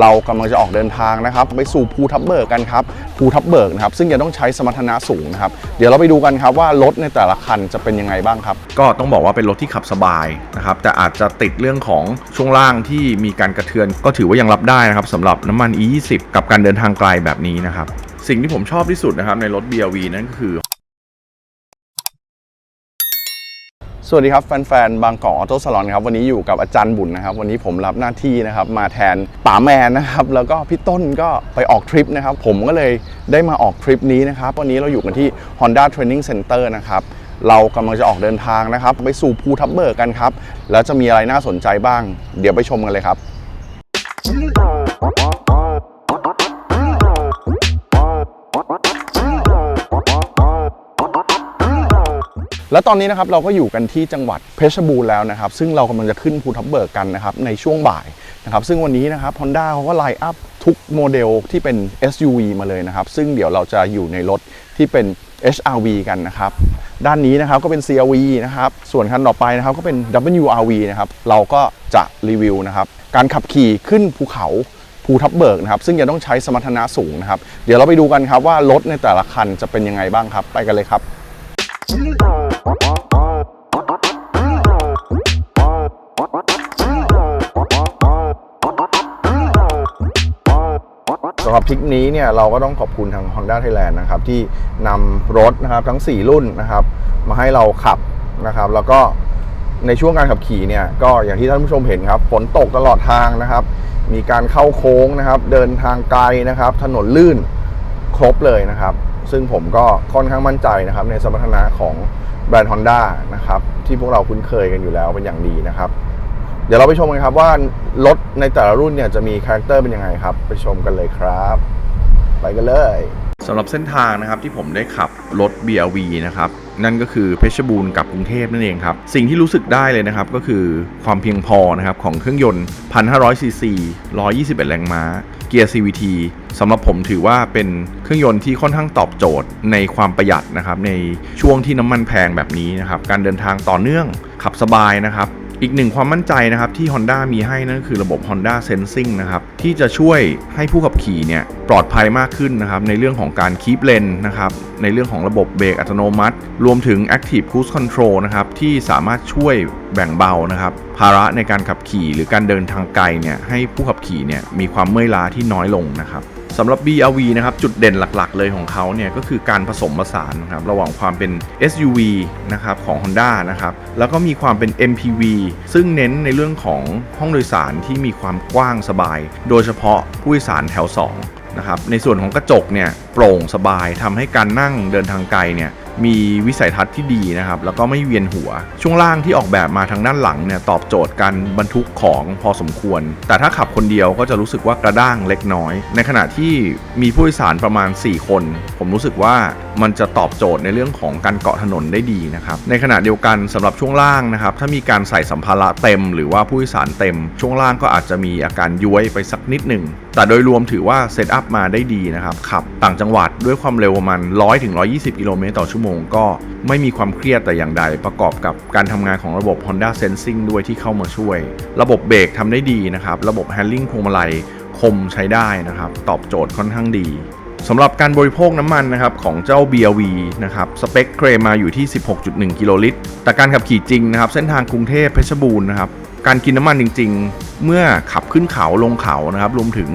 เรากำลังจะออกเดินทางนะครับไปสู่ภูทับเบิกกันครับภูทับเบิกนะครับซึ่งจะต้องใช้สมรรถนะสูงนะครับเดี๋ยวเราไปดูกันครับว่ารถในแต่ละคันจะเป็นยังไงบ้างครับ ก็ต้องบอกว่าเป็นรถที่ขับสบายนะครับแต่อาจจะติดเรื่องของช่วงล่างที่มีการกระเทือน ก็ถือว่ายังรับได้นะครับสำหรับน้ำมัน E20 กับการเดินทางไกลแบบนี้นะครับสิ่งที่ผมชอบที่สุดนะครับในรถ BRV นั่นก็คือ สวัสดีครับ แฟนๆ บางกอกออโต้สลอนครับ วันนี้อยู่กับอาจารย์บุญนะครับ วันนี้ผมรับหน้าที่นะครับ มาแทนป๋าแมนนะครับ แล้วก็พี่ต้นก็ไปออกทริปนะครับ ผมก็เลยได้มาออกทริปนี้นะครับ วันนี้เราอยู่กันที่ Honda Training Center นะครับเรากำลังจะออกเดินทางนะครับ ไปสู่ภูทับเบิกกันครับ แล้วจะมีอะไรน่าสนใจบ้าง เดี๋ยวไปชมกันเลยครับ แล้วตอนนี้นะครับเราก็อยู่กันที่จังหวัดเพชรบูรณ์แล้วนะครับซึ่งเรากำลังจะขึ้นภูทับเบิกกันนะครับในช่วงบ่ายนะครับซึ่งวันนี้นะครับ Honda เขาก็ไลน์อัพทุกโมเดลที่เป็น SUV มาเลยนะครับ ซึ่งเดี๋ยวเราจะอยู่ในรถที่เป็น HRV กันนะครับ ด้านนี้นะครับก็เป็น CRV นะครับ ส่วนคันต่อไปนะครับก็เป็น WRV นะครับ เราก็จะรีวิวนะครับ การขับขี่ขึ้นภูเขาภูทับเบิกนะครับ ซึ่งจะต้องใช้สมรรถนะสูงนะครับ เดี๋ยวเราไปดูกันครับว่ารถในแต่ละคันจะเป็นยังไงบ้างครับ ไปกันเลยครับำหรับทริปนี้เนี่ยเราก็ต้องขอบคุณทาง Honda Thailand นะครับที่นำรถนะครับทั้ง 4 รุ่นนะครับมาให้เราขับนะครับ แล้วก็ในช่วงการขับขี่เนี่ยก็อย่างที่ท่านผู้ชมเห็นครับฝนตกตลอดทางนะครับ มีการเข้าโค้งนะครับ เดินทางไกลนะครับ ถนนลื่นครบเลยนะครับ ซึ่งผมก็ค่อนข้างมั่นใจนะครับ ในสมรรถนะของแบรนด์ Honda นะครับที่พวกเราคุ้นเคยกันอยู่แล้วเป็นอย่างดีนะครับ เดี๋ยวเราไปชมกันครับว่ารถในแต่ละรุ่นเนี่ยจะมีคาแรคเตอร์เป็นยังไงครับ ไปชมกันเลยครับ ไปกันเลยสำหรับเส้นทางนะครับที่ผมได้ขับรถ BRV นะครับนั่นก็คือเพชรบูรณ์กับกรุงเทพนั่นเองครับ สิ่งที่รู้สึกได้เลยนะครับ ก็คือความเพียงพอนะครับของเครื่องยนต์ 1,500ซีซี121 แรงม้า เกียร์ CVT สำหรับผมถือว่าเป็นเครื่องยนต์ที่ค่อนข้างตอบโจทย์ในความประหยัดนะครับในช่วงที่น้ำมันแพงแบบนี้นะครับการเดินทางต่อเนื่องขับสบายนะครับ อีกหนึ่งความมั่นใจนะครับที่ Honda มีให้นั่นก็คือระบบ Honda Sensing นะครับที่จะช่วยให้ผู้ขับขี่เนี่ยปลอดภัยมากขึ้นนะครับในเรื่องของการ keep lane นะครับในเรื่องของระบบเบรกอัตโนมัติ รวมถึง Active Cruise Control นะครับที่สามารถช่วยแบ่งเบานะครับภาระในการขับขี่หรือการเดินทางไกลเนี่ยให้ผู้ขับขี่เนี่ยมีความเมื่อยล้าที่น้อยลงนะครับ สำหรับ BRV นะครับจุดเด่นหลักๆ เลยของเขาเนี่ยก็คือการผสมผสานนะครับระหว่างความเป็น SUV นะครับของ Honda นะครับแล้วก็มีความเป็น MPV ซึ่งเน้นในเรื่องของห้องโดยสารที่มีความกว้างสบาย โดยเฉพาะผู้โดยสารแถว 2นะครับในส่วนของกระจกเนี่ยโปร่งสบายทำให้การนั่งเดินทางไกลเนี่ยมีวิสัยทัศน์ที่ดีนะครับ แล้วก็ไม่เวียนหัว ช่วงล่างที่ออกแบบมาทางด้านหลังเนี่ยตอบโจทย์การบรรทุกของพอสมควร แต่ถ้าขับคนเดียวก็จะรู้สึกว่ากระด้างเล็กน้อย ในขณะที่มีผู้โดยสารประมาณ 4 คน ผมรู้สึกว่ามันจะตอบโจทย์ในเรื่องของการเกาะถนนได้ดีนะครับ ในขณะเดียวกันสำหรับช่วงล่างนะครับ ถ้ามีการใส่สัมภาระเต็ม หรือว่าผู้โดยสารเต็ม ช่วงล่างก็อาจจะมีอาการย้วยไปสักนิดหนึ่งแต่โดยรวมถือว่าเซตอัพมาได้ดีนะครับขับต่างจังหวัดด้วยความเร็วประมาณ100ถึง120กิโลเมตรต่อชั่วโมง ก็ไม่มีความเครียดแต่อย่างใด ประกอบกับการทำงานของระบบ Honda Sensing ด้วยที่เข้ามาช่วย ระบบเบรกทำได้ดีนะครับ ระบบ Handling พวงมาลัยคมใช้ได้นะครับ ตอบโจทย์ค่อนข้างดีสำหรับการบริโภคน้ำมันนะครับของเจ้า BRV นะครับสเปคเคลมมาอยู่ที่ 16.1 กิโลลิตร แต่การขับขี่จริงนะครับ เส้นทางกรุงเทพเพชรบูรณ์นะครับการกินน้ำมันจริง ๆ เมื่อขับขึ้นเขาลงเขานะครับรวมถึง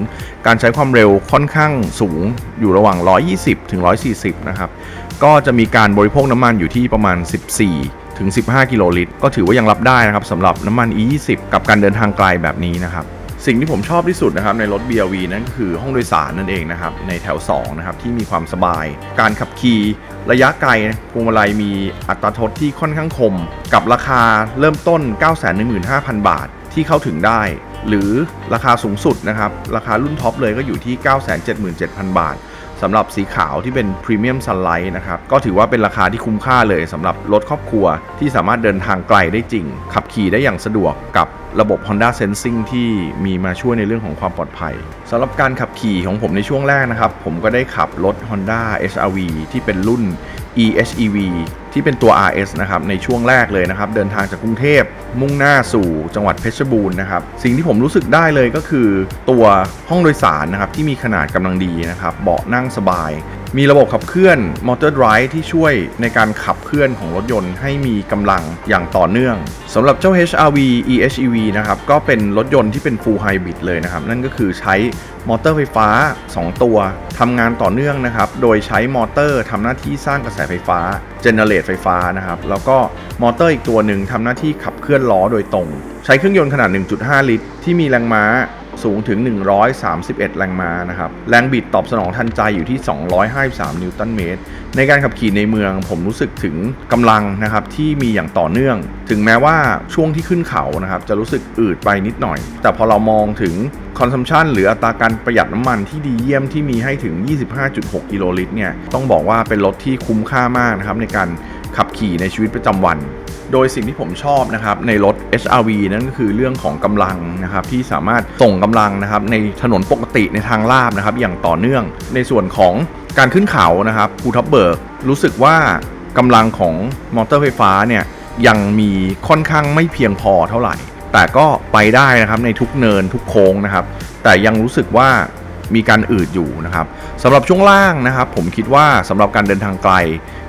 การใช้ความเร็วค่อนข้างสูงอยู่ระหว่าง 120 ถึง 140 นะครับ ก็จะมีการบริโภคน้ำมันอยู่ที่ประมาณ 14 ถึง 15 กิโลลิตร ก็ถือว่ายังรับได้นะครับสำหรับน้ำมัน E20 กับการเดินทางไกลแบบนี้นะครับสิ่งที่ผมชอบที่สุดนะครับในรถ BRV นั่นก็คือห้องโดยสารนั่นเองนะครับในแถว2นะครับที่มีความสบาย การขับขี่ระยะไกลพวงมาลัยมีอัตราทดที่ค่อนข้างคม กับราคาเริ่มต้น 915,000 บาทที่เข้าถึงได้ หรือราคาสูงสุดนะครับราคารุ่นท็อปเลยก็อยู่ที่ 977,000 บาท สำหรับสีขาวที่เป็นพรีเมียมซันไลท์นะครับ ก็ถือว่าเป็นราคาที่คุ้มค่าเลยสำหรับรถครอบครัวที่สามารถเดินทางไกลได้จริง ขับขี่ได้อย่างสะดวกกับระบบ Honda Sensing ที่มีมาช่วยในเรื่องของความปลอดภัยสำหรับการขับขี่ของผมในช่วงแรกนะครับ ผมก็ได้ขับรถ Honda HRV ที่เป็นรุ่น eHEV ที่เป็นตัว RS นะครับในช่วงแรกเลยนะครับเดินทางจากกรุงเทพมุ่งหน้าสู่จังหวัดเพชรบูรณ์นะครับสิ่งที่ผมรู้สึกได้เลยก็คือตัวห้องโดยสารนะครับที่มีขนาดกำลังดีนะครับเบาะนั่งสบายมีระบบขับเคลื่อนมอเตอร์ไดรฟ์ที่ช่วยในการขับเคลื่อนของรถยนต์ให้มีกำลังอย่างต่อเนื่องสำหรับเจ้า HRV EHEV นะครับก็เป็นรถยนต์ที่เป็น Full Hybrid เลยนะครับ นั่นก็คือใช้มอเตอร์ไฟฟ้า 2 ตัวทำงานต่อเนื่องนะครับ โดยใช้มอเตอร์ทำหน้าที่สร้างกระแสไฟฟ้าเจเนเรตไฟฟ้านะครับ แล้วก็มอเตอร์อีกตัวหนึ่งทำหน้าที่ขับเคลื่อนล้อโดยตรง ใช้เครื่องยนต์ขนาด 1.5 ลิตร ที่มีแรงม้า สูงถึง 131 แรงม้านะครับ แรงบิดตอบสนองทันใจอยู่ที่ 253 นิวตันเมตร ในการขับขี่ในเมืองผมรู้สึกถึงกำลังนะครับที่มีอย่างต่อเนื่อง ถึงแม้ว่าช่วงที่ขึ้นเขานะครับจะรู้สึกอืดไปนิดหน่อย แต่พอเรามองถึงคอนซัมชันหรืออัตราการประหยัดน้ำมันที่ดีเยี่ยมที่มีให้ถึง 25.6 กิโลลิตรเนี่ยต้องบอกว่าเป็นรถที่คุ้มค่ามากนะครับในการขับขี่ในชีวิตประจำวัน โดยสิ่งที่ผมชอบนะครับในรถ HRV นั่นก็คือเรื่องของกำลังนะครับที่สามารถส่งกำลังนะครับในถนนปกติในทางลาบนะครับอย่างต่อเนื่อง ในส่วนของการขึ้นเขานะครับภูทับเบิกรู้สึกว่ากำลังของมอเตอร์ไฟฟ้าเนี่ยยังมีค่อนข้างไม่เพียงพอเท่าไหร่ แต่ก็ไปได้นะครับในทุกเนินทุกโค้งนะครับ แต่ยังรู้สึกว่า มีการอืดอยู่นะครับสำหรับช่วงล่างนะครับผมคิดว่าสำหรับการเดินทางไกล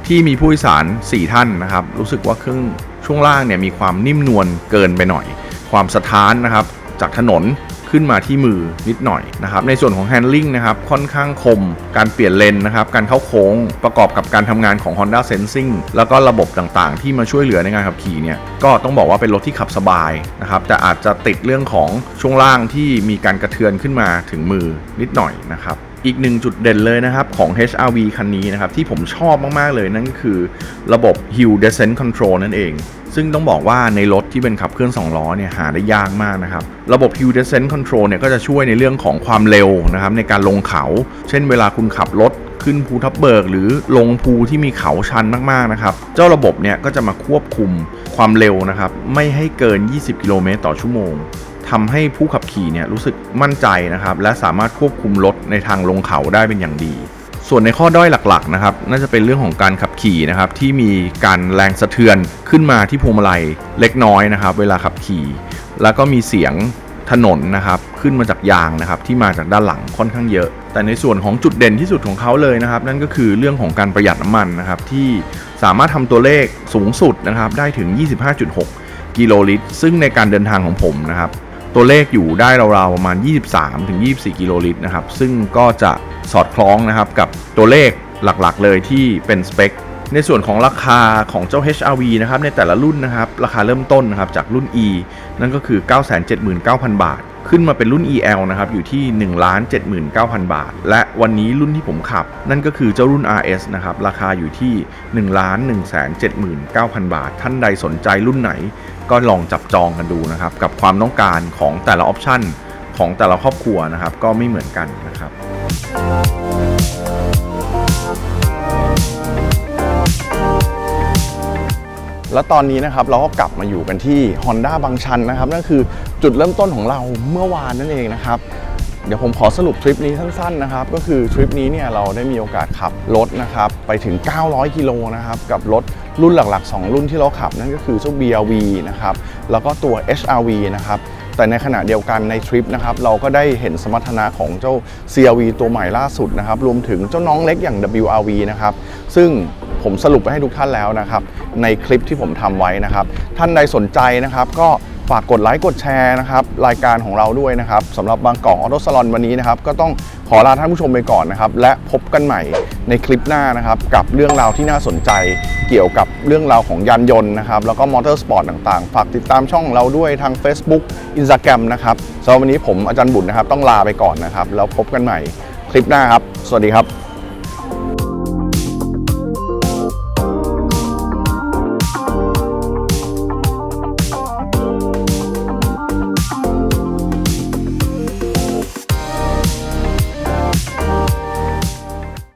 ที่มีผู้โดยสาร 4 ท่านนะครับรู้สึกว่าเครื่องช่วงล่างเนี่ยมีความนิ่มนวลเกินไปหน่อย ความสะท้านนะครับจากถนน ขึ้นมาที่มือนิดหน่อยนะครับในส่วนของ handling นะครับค่อนข้างคมการเปลี่ยนเลนนะครับการเข้าโค้งประกอบกับการทำงานของ Honda Sensing แล้วก็ระบบต่างๆ ที่มาช่วยเหลือในการขับขี่เนี่ยก็ต้องบอกว่าเป็นรถที่ขับสบายนะครับแต่อาจจะติดเรื่องของช่วงล่างที่มีการกระเทือนขึ้นมาถึงมือนิดหน่อยนะครับ อีกหนึ่งจุดเด่นเลยนะครับ ของ HRV คันนี้นะครับ ที่ผมชอบมาก ๆ เลยนั่นคือระบบ Hill Descent Control นั่นเอง ซึ่งต้องบอกว่าในรถที่เป็นขับเคลื่อน 2 ล้อเนี่ยหาได้ยากมากนะครับ ระบบ Hill Descent Control เนี่ยก็จะช่วยในเรื่องของความเร็วนะครับในการลงเขา เช่นเวลาคุณขับรถขึ้นภูทับเบิกหรือลงภูที่มีเขาชันมากๆนะครับ เจ้าระบบเนี่ยก็จะมาควบคุมความเร็วนะครับ ไม่ให้เกิน 20 กิโลเมตรต่อชั่วโมง ทำให้ผู้ขับขี่เนี่ยรู้สึกมั่นใจนะครับ และสามารถควบคุมรถในทางลงเขาได้เป็นอย่างดี ส่วนในข้อด้อยหลักๆนะครับน่าจะเป็นเรื่องของการขับขี่นะครับที่มีการแรงสะเทือนขึ้นมาที่พวงมาลัยเล็กน้อยนะครับ เวลาขับขี่ แล้วก็มีเสียงถนนนะครับขึ้นมาจากยางนะครับที่มาจากด้านหลังค่อนข้างเยอะ แต่ในส่วนของจุดเด่นที่สุดของเขาเลยนะครับ นั่นก็คือเรื่องของการประหยัดน้ำมันนะครับที่สามารถทำตัวเลขสูงสุดนะครับได้ถึง 25.6 กิโลลิตร ซึ่งในการเดินทางของผมนะครับ ตัวเลขอยู่ได้ราวๆประมาณ 23-24 กิโลลิตรนะครับ ซึ่งก็จะสอดคล้องนะครับกับตัวเลขหลักๆ เลยที่เป็นสเปคในส่วนของราคาของเจ้า HRV นะครับในแต่ละรุ่นนะครับราคาเริ่มต้นนะครับจากรุ่น E นั่นก็คือ 979,000 บาท ขึ้นมาเป็นรุ่น EL นะครับอยู่ที่ 1,79,000 บาท และวันนี้รุ่นที่ผมขับ นั่นก็คือเจ้ารุ่น RS นะครับราคาอยู่ที่ 1,179,000 บาท ท่านใดสนใจรุ่นไหน ก็ลองจับจองกันดูนะครับกับความต้องการของแต่ละออปชันของแต่ละครอบครัวนะครับก็ไม่เหมือนกันนะครับ แล้วตอนนี้นะครับเราก็กลับมาอยู่กันที่ Honda บางชันนะครับนั่นคือจุดเริ่มต้นของเราเมื่อวานนั่นเองนะครับเดี๋ยวผมขอสรุปทริปนี้สั้นๆนะครับก็คือทริปนี้เนี่ยเราได้มีโอกาสขับรถนะครับไปถึง 900 กิโลนะครับกับรถรุ่นหลัก ๆ 2 รุ่นที่เราขับนั่นก็คือเจ้า BRV นะครับแล้วก็ตัว HRV นะครับแต่ในขณะเดียวกันในทริปนะครับเราก็ได้เห็นสมรรถนะของเจ้า CRV ตัวใหม่ล่าสุดนะครับรวมถึงเจ้าน้องเล็กอย่าง WRV นะครับซึ่ง ผมสรุปไปให้ทุกท่านแล้วนะครับ ในคลิปที่ผมทำไว้นะครับ ท่านใดสนใจนะครับ ก็ฝากกดไลค์กดแชร์นะครับรายการของเราด้วยนะครับสำหรับบางกล่องออโตสลอนวันนี้นะครับ ก็ต้องขอลาท่านผู้ชมไปก่อนนะครับ และพบกันใหม่ในคลิปหน้านะครับ กับเรื่องราวที่น่าสนใจเกี่ยวกับเรื่องราวของยานยนต์นะครับ แล้วก็มอเตอร์สปอร์ตต่างๆ ฝากติดตามช่องของเราด้วยทาง Facebook Instagram นะครับสำหรับวันนี้ผมอาจารย์บุญนะครับ ต้องลาไปก่อนนะครับ แล้วพบกันใหม่คลิปหน้าครับ สวัสดีครับ